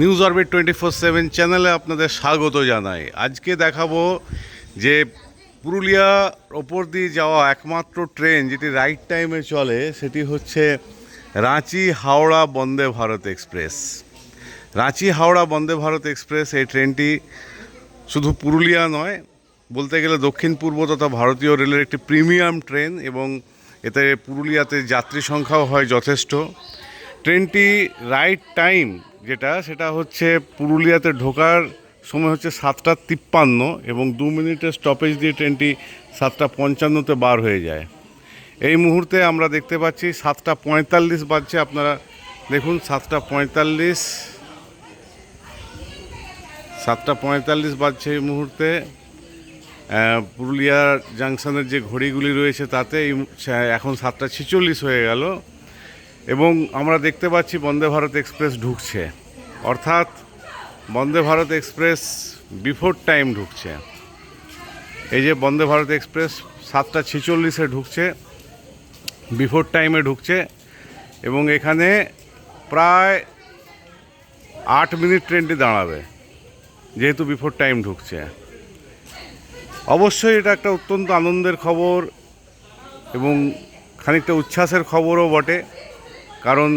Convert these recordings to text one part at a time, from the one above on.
News Orbit twenty four seven চ্যানেলে আপনাদের স্বাগত জানাই। আজকে দেখাবো যে পুরুলিয়ার ওপর দিয়ে যাওয়া একমাত্র ট্রেন যেটি রাইট টাইমে চলে, সেটি হচ্ছে রাঁচি হাওড়া বন্দে ভারত এক্সপ্রেস। রাঁচি হাওড়া বন্দে ভারত এক্সপ্রেস, এই ট্রেনটি শুধু পুরুলিয়া নয়, বলতে গেলে দক্ষিণ পূর্ব তথা ভারতীয় রেলের একটি প্রিমিয়াম ট্রেন এবং এতে পুরুলিয়াতে যাত্রী সংখ্যাও হয় যথেষ্ট। ট্রেনটি রাইট টাইম যেটা, সেটা হচ্ছে পুরুলিয়াতে ঢোকার সময় হচ্ছে সাতটা তিপ্পান্ন এবং দু মিনিটের স্টপেজ দিয়ে ট্রেনটি সাতটা পঞ্চান্নতে বার হয়ে যায়। এই মুহূর্তে আমরা দেখতে পাচ্ছি সাতটা পঁয়তাল্লিশ বাজছে। আপনারা দেখুন, সাতটা পঁয়তাল্লিশ সাতটা পঁয়তাল্লিশ বাজছে এই মুহূর্তে। পুরুলিয়া জাংশনের যে ঘড়িগুলি রয়েছে তাতে এখন সাতটা ছেচল্লিশ হয়ে গেল। এবং আমরা দেখতে পাচ্ছি বন্দে ভারত এক্সপ্রেস ঢুকছে। অর্থাৎ Vande Bharat express before time ঢুকছে। এই যে বন্দে ভারত এক্সপ্রেস সাতটা ছেচল্লিশে ঢুকছে, বিফোর টাইমে ঢুকছে এবং এখানে প্রায় আট মিনিট ট্রেনটি দাঁড়াবে, যেহেতু বিফোর টাইম ঢুকছে। অবশ্যই এটা একটা অত্যন্ত আনন্দের খবর এবং খানিকটা উচ্ছ্বাসের খবরও বটে। কারণ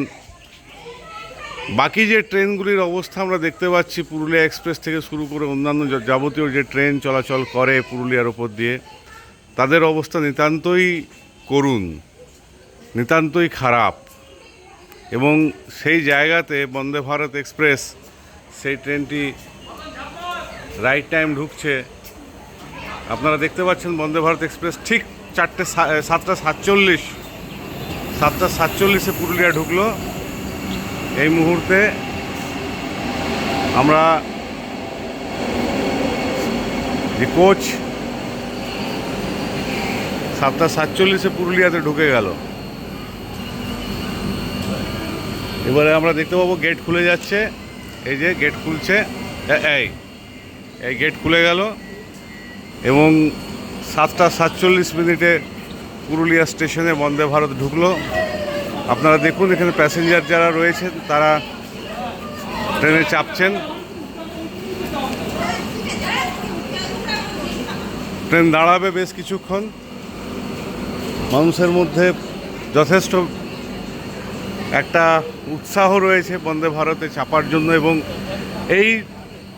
বাকি যে ট্রেনগুলির অবস্থা আমরা দেখতে পাচ্ছি পুরুলিয়া এক্সপ্রেস থেকে শুরু করে অন্যান্য যাবতীয় যে ট্রেন চলাচল করে পুরুলিয়ার ওপর দিয়ে, তাদের অবস্থা নিতান্তই করুণ, নিতান্তই খারাপ। এবং সেই জায়গাতে বন্দে ভারত এক্সপ্রেস সেই ট্রেনটি রাইট টাইম ঢুকছে। আপনারা দেখতে পাচ্ছেন বন্দে ভারত এক্সপ্রেস ঠিক চারটে সাতটা সাতচল্লিশ সাতটা সাতচল্লিশে পুরুলিয়া ঢুকলো। এই মুহূর্তে আমরা যে কোচ সাতটা সাতচল্লিশে পুরুলিয়াতে ঢুকে গেল। এবারে আমরা দেখতে পাবো গেট খুলে যাচ্ছে। এই যে গেট খুলছে। এই এই গেট খুলে গেল এবং সাতটা সাতচল্লিশ মিনিটে পুরুলিয়া স্টেশনে বন্দে ভারত ঢুকলো। আপনারা দেখুন, এখানে প্যাসেঞ্জার যারা রয়েছেন, তারা ট্রেনে চাপছেন। ট্রেন দাঁড়াবে বেশ কিছুক্ষণ। মানুষের মধ্যে যথেষ্ট একটা উৎসাহ রয়েছে বন্দে ভারতে চাপার জন্য এবং এই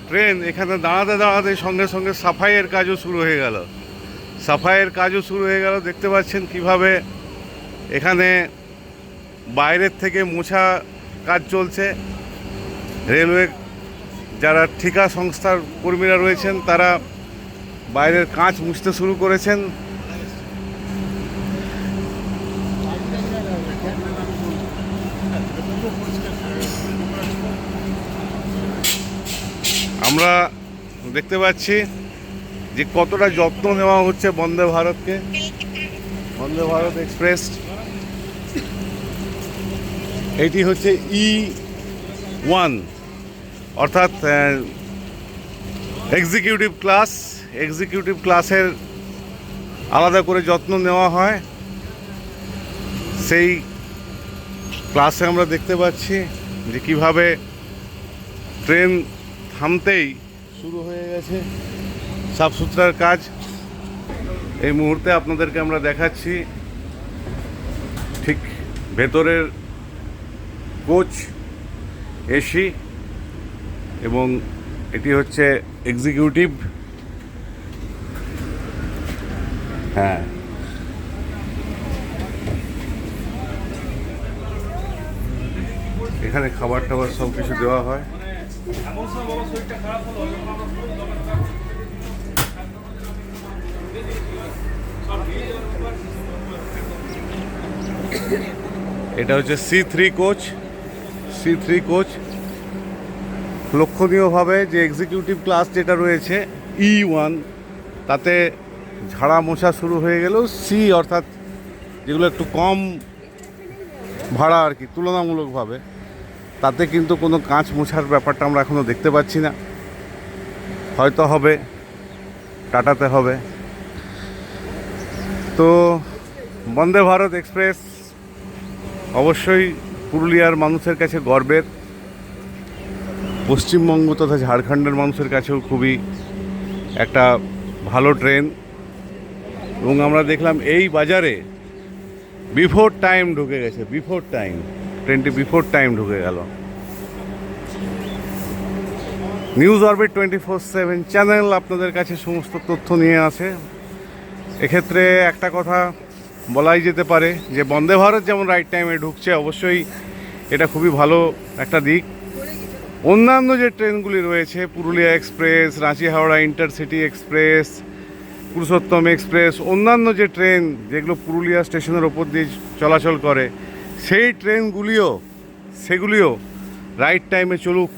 ট্রেন এখানে দাঁড়াতে দাঁড়াতে সঙ্গে সঙ্গে সাফাইয়ের কাজও শুরু হয়ে গেল। সাফাইয়ের কাজও শুরু হয়ে গেল। দেখতে পাচ্ছেন কীভাবে এখানে বাইরের থেকে মোছা কাজ চলছে। রেলওয়ে যারা ঠিকা সংস্থার কর্মীরা রয়েছেন, তারা বাইরের কাঁচ মুছতে শুরু করেছেন। আমরা দেখতে পাচ্ছি যে কতটা যত্ন নেওয়া হচ্ছে বন্দে ভারতকে? বন্দে ভারত এক্সপ্রেস। এটি হচ্ছে ই ওয়ান অর্থাৎ এক্সিকিউটিভ ক্লাস এক্সিকিউটিভ ক্লাসের আলাদা করে যত্ন নেওয়া হয়। সেই ক্লাসে আমরা দেখতে পাচ্ছি যে কীভাবে ট্রেন থামতেই শুরু হয়ে গেছে। সাফ সুতরার কাজ। এই মুহূর্তে আপনাদেরকে আমরা দেখাচ্ছি ঠিক ভেতরের কোচ এসি এবং এটি হচ্ছে এক্সিকিউটিভ। হ্যাঁ। এখানে খাবার টাবার সব কিছু দেওয়া হয়। এটা হচ্ছে C three coach C three coach লক্ষণীয়ভাবে যে এক্সিকিউটিভ ক্লাস যেটা রয়েছে ই ওয়ান তাতে ঝাড়া মোছা শুরু হয়ে গেল সি অর্থাৎ যেগুলো একটু কম ভাড়া আর কি, তুলনামূলকভাবে, তাতে কিন্তু কোনো কাঁচ মোছার ব্যাপারটা আমরা এখনও দেখতে পাচ্ছি না। হয়তো হবে, টাটাতে হবে। তো বন্দে ভারত এক্সপ্রেস অবশ্যই পুরুলিয়ার মানুষের কাছে গর্বের। পশ্চিমবঙ্গ তথা ঝাড়খণ্ডের মানুষের কাছেও খুবই একটা ভালো ট্রেন। এবং আমরা দেখলাম এই বাজারে বিফোর টাইম ঢুকে গেছে, বিফোর টাইম। ট্রেনটি বিফোর টাইম ঢুকে গেল। News Orbit twenty four seven channel আপনাদের কাছে সমস্ত তথ্য নিয়ে আছে এক্ষেত্রে একটা কথা বলাই যেতে পারে যে বন্দে ভারত যেমন রাইট টাইমে ঢুকছে, অবশ্যই এটা খুবই ভালো একটা দিক। অন্যান্য যে ট্রেনগুলি রয়েছে, Purulia express, Ranchi Howrah intercity express, Purushottam express, অন্যান্য যে ট্রেন যেগুলো পুরুলিয়া স্টেশনের ওপর দিয়ে চলাচল করে, সেই ট্রেনগুলিও, সেগুলিও রাইট টাইমে চলুক,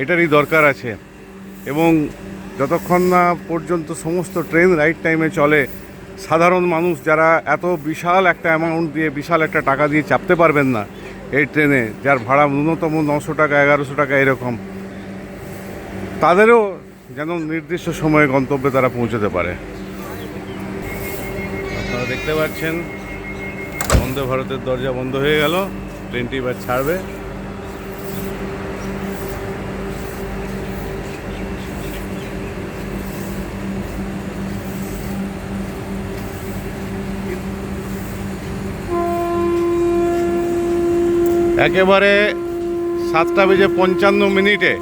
এটারই দরকার আছে। এবং যতক্ষণ না পর্যন্ত সমস্ত ট্রেন রাইট টাইমে চলে, সাধারণ মানুষ যারা এত বিশাল একটা অ্যামাউন্ট দিয়ে বিশাল একটা টাকা দিয়ে চাপতে পারবেন না এই ট্রেনে, যার ভাড়া ন্যূনতম নশো টাকা, এগারোশো টাকা এরকম, তাদেরও যেন নির্দিষ্ট সময়ে গন্তব্যে তারা পৌঁছতে পারে। আপনারা দেখতে পাচ্ছেন, বন্দে ভারতের দরজা বন্ধ হয়ে গেল, ট্রেনটি এবার ছাড়বে। একেবারে সাতটা বেজে পঞ্চান্ন মিনিটে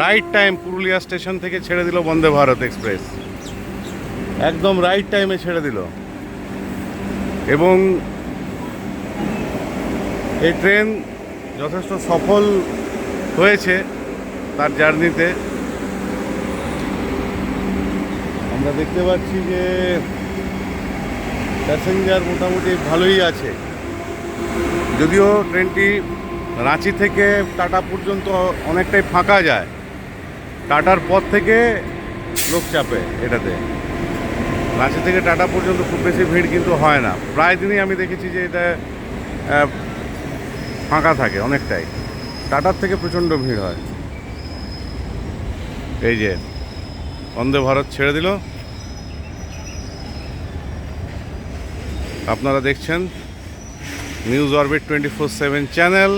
রাইট টাইম পুরুলিয়া স্টেশন থেকে ছেড়ে দিল বন্দে ভারত এক্সপ্রেস একদম রাইট টাইমে ছেড়ে দিল। এবং এই ট্রেন যথেষ্ট সফল হয়েছে তার জার্নিতে আমরা দেখতে পাচ্ছি যে প্যাসেঞ্জার মোটামুটি ভালোই আছে। যদিও ট্রেনটি রাঁচি থেকে টাটা পর্যন্ত অনেকটাই ফাঁকা যায়, টাটার পর থেকে লোক চাপে এটাতে। রাঁচি থেকে টাটা পর্যন্ত খুব বেশি ভিড় কিন্তু হয় না। প্রায় দিনই আমি দেখেছি যে এটা ফাঁকা থাকে অনেকটাই। টাটার থেকে প্রচণ্ড ভিড় হয়। এই যে, বন্দে ভারত ছেড়ে দিল। আপনারা দেখছেন news Orbit twenty four seven channel.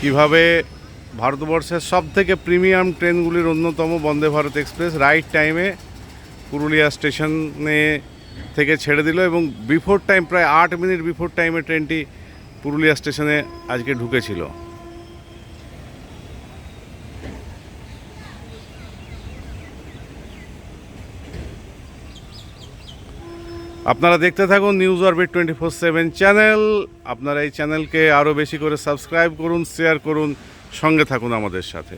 কীভাবে ভারতবর্ষের সব থেকে প্রিমিয়াম ট্রেনগুলির অন্যতম বন্দে ভারত এক্সপ্রেস রাইট টাইমে পুরুলিয়া স্টেশনে থেকে ছেড়ে দিল এবং বিফোর টাইম প্রায় আট মিনিট বিফোর টাইমে ট্রেনটি পুরুলিয়া স্টেশনে আজকে ঢুকেছিল। আপনারা দেখতে থাকুন news Orbit twenty four seven channel আপনারা এই চ্যানেলকে আরও বেশি করে সাবস্ক্রাইব করুন শেয়ার করুন, সঙ্গে থাকুন আমাদের সাথে।